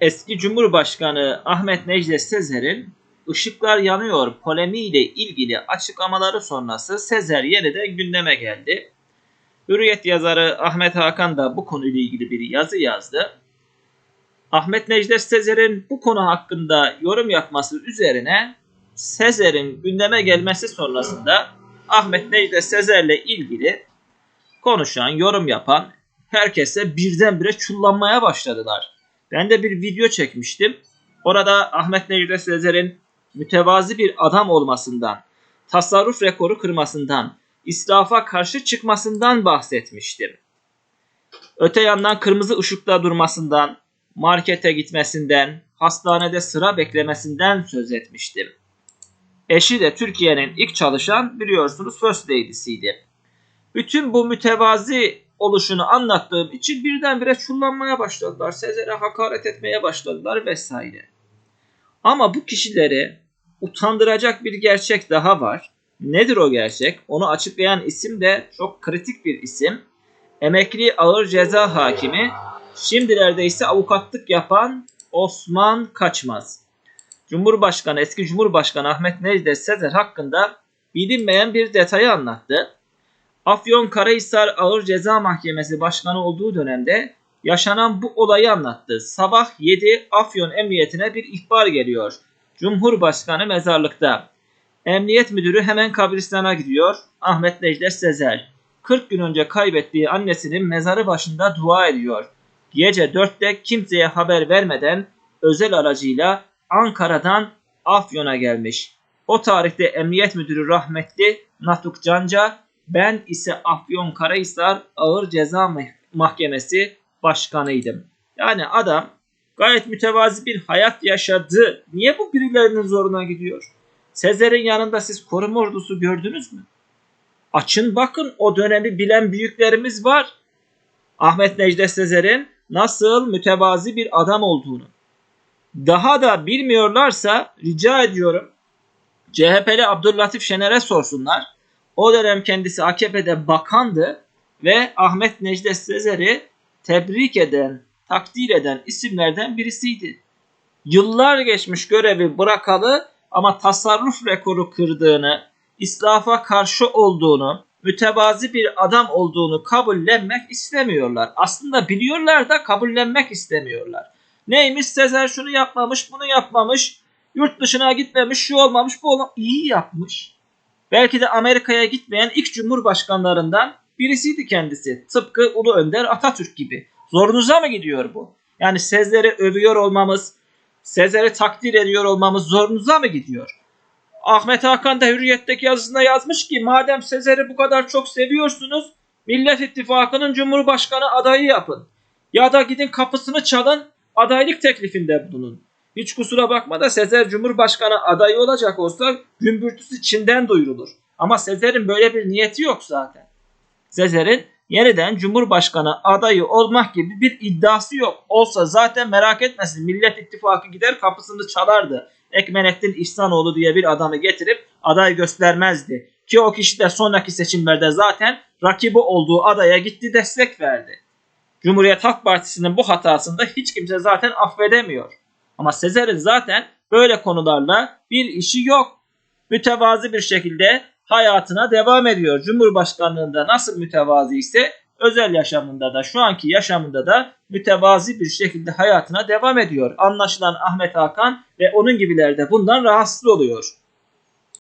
Eski Cumhurbaşkanı Ahmet Necdet Sezer'in ışıklar yanıyor polemiğiyle ilgili açıklamaları sonrası Sezer yeniden gündeme geldi. Hürriyet yazarı Ahmet Hakan da bu konuyla ilgili bir yazı yazdı. Ahmet Necdet Sezer'in bu konu hakkında yorum yapması üzerine Sezer'in gündeme gelmesi sonrasında Ahmet Necdet Sezer'le ilgili konuşan, yorum yapan herkese birdenbire çullanmaya başladılar. Ben de bir video çekmiştim. Orada Ahmet Necdet Sezer'in mütevazi bir adam olmasından, tasarruf rekoru kırmasından, israfa karşı çıkmasından bahsetmiştim. Öte yandan kırmızı ışıkta durmasından, markete gitmesinden, hastanede sıra beklemesinden söz etmiştim. Eşi de Türkiye'nin ilk çalışan biliyorsunuz First Lady'siydi. Bütün bu mütevazi oluşunu anlattığım için birdenbire çullanmaya başladılar. Sezer'e hakaret etmeye başladılar vesaire. Ama bu kişileri utandıracak bir gerçek daha var. Nedir o gerçek? Onu açıklayan isim de çok kritik bir isim. Emekli ağır ceza hakimi, şimdilerde ise avukatlık yapan Osman Kaçmaz. Cumhurbaşkanı, eski Cumhurbaşkanı Ahmet Necdet Sezer hakkında bilinmeyen bir detayı anlattı. Afyon Karahisar Ağır Ceza Mahkemesi Başkanı olduğu dönemde yaşanan bu olayı anlattı. Sabah 7 Afyon Emniyetine bir ihbar geliyor. Cumhurbaşkanı mezarlıkta. Emniyet müdürü hemen kabristana gidiyor. Ahmet Necdet Sezer. 40 gün önce kaybettiği annesinin mezarı başında dua ediyor. Gece 4'te kimseye haber vermeden özel aracıyla Ankara'dan Afyon'a gelmiş. O tarihte emniyet müdürü rahmetli Natuk Canca, ben ise Afyon Karahisar Ağır Ceza Mahkemesi başkanıydım. Yani adam gayet mütevazi bir hayat yaşadı. Niye bu birilerinin zoruna gidiyor? Sezer'in yanında siz koruma ordusu gördünüz mü? Açın bakın o dönemi bilen büyüklerimiz var. Ahmet Necdet Sezer'in nasıl mütevazi bir adam olduğunu. Daha da bilmiyorlarsa rica ediyorum CHP'li Abdüllatif Şener'e sorsunlar. O dönem kendisi AKP'de bakandı ve Ahmet Necdet Sezer'i tebrik eden, takdir eden isimlerden birisiydi. Yıllar geçmiş görevi bırakalı ama tasarruf rekoru kırdığını, israfa karşı olduğunu, mütevazi bir adam olduğunu kabullenmek istemiyorlar. Aslında biliyorlar da kabullenmek istemiyorlar. Neymiş Sezer şunu yapmamış, bunu yapmamış, yurt dışına gitmemiş, şu olmamış, bu olmamış. İyi yapmış. Belki de Amerika'ya gitmeyen ilk cumhurbaşkanlarından birisiydi kendisi. Tıpkı Ulu Önder Atatürk gibi. Zorunuza mı gidiyor bu? Yani Sezer'i övüyor olmamız, Sezer'i takdir ediyor olmamız zorunuza mı gidiyor? Ahmet Hakan da Hürriyet'teki yazısında yazmış ki madem Sezer'i bu kadar çok seviyorsunuz Millet İttifakı'nın Cumhurbaşkanı adayı yapın. Ya da gidin kapısını çalın adaylık teklifinde bulunun. Hiç kusura bakma da Sezer Cumhurbaşkanı adayı olacak olsa gümbürtüsü Çin'den duyurulur. Ama Sezer'in böyle bir niyeti yok zaten. Sezer'in yeniden Cumhurbaşkanı adayı olmak gibi bir iddiası yok. Olsa zaten merak etmesin Millet İttifakı gider kapısını çalardı. Ekmenettin İhsanoğlu diye bir adamı getirip aday göstermezdi. Ki o kişi de sonraki seçimlerde zaten rakibi olduğu adaya gitti destek verdi. Cumhuriyet Halk Partisi'nin bu hatasında hiç kimse zaten affedemiyor. Ama Sezer'in zaten böyle konularla bir işi yok. Mütevazi bir şekilde hayatına devam ediyor. Cumhurbaşkanlığında nasıl mütevazi ise özel yaşamında da şu anki yaşamında da mütevazi bir şekilde hayatına devam ediyor. Anlaşılan Ahmet Hakan ve onun gibiler de bundan rahatsız oluyor.